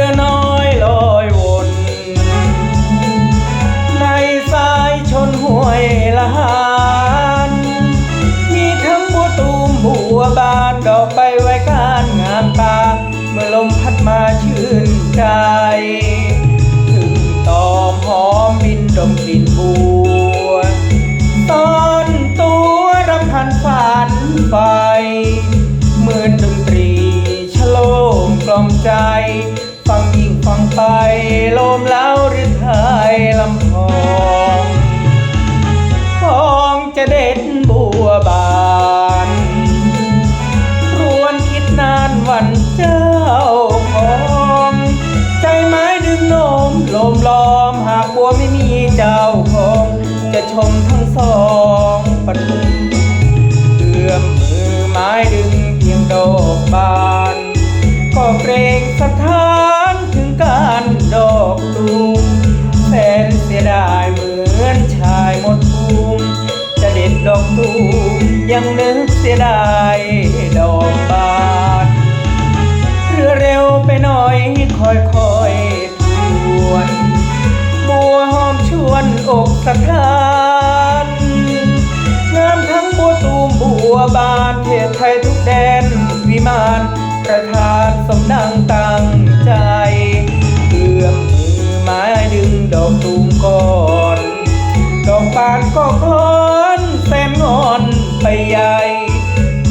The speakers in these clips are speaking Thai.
รือน้อยลอยวน ในสายชนห้วยละหานมีทั้งบัวตูมบัวบานดอกไปไว้การงามตา เมื่อลมพัดมาชื่นใจ ถึงตอมหอมบินดมกลิ่นบัวตอนตัวรำพันฝันไป เหมือนดนตรีชโลมกล่อมใจ ไปลมเล้าหรือไทยลำพองทองจะเด็ดบัวบานรวนคิดนานวันเจ้าของใจไม้ดึงโน้มลมล้อมหากบัวไม่มีเจ้าของจะชมทั้งสองปทุม ดอกตูมยังนึกเสียดายดอกบานเรือเร็วไปหน่อยคอยคอยทวนบัวหอมชวนอกสะท้านงามทั้งบัวตูมบัวบานเทศไทยทุกแดนวิมานประทานสมดังตั้งใจเอื้อมมือไม้ดึงดอกตูมก่อน ดอกบานก็ ใหญ่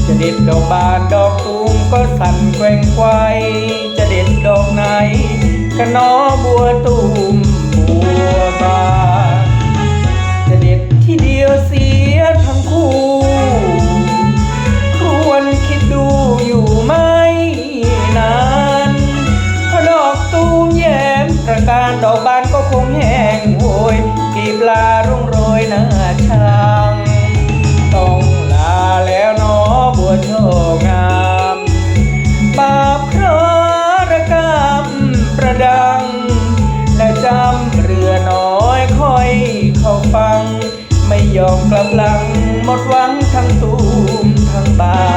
จะเด็ดดอกบานดอกตูมก็สั่นแกว่งไกวจะเด็ดดอกไหนก็นอบัวตูมบัวบานจะเด็ดที่เดียวเสียทั้งคู่ควรคิดดูอยู่ไหมนานเพราะดอกตูมแย้มประการดอกบานก็คงแห้งโหยกีบลารุ่งโรยหน้าช่างต้อง ดัง และจำเรือน้อยคอยเข้าฟัง ไม่ยอมกลับหลังหมดหวังทั้งตูมทั้งบา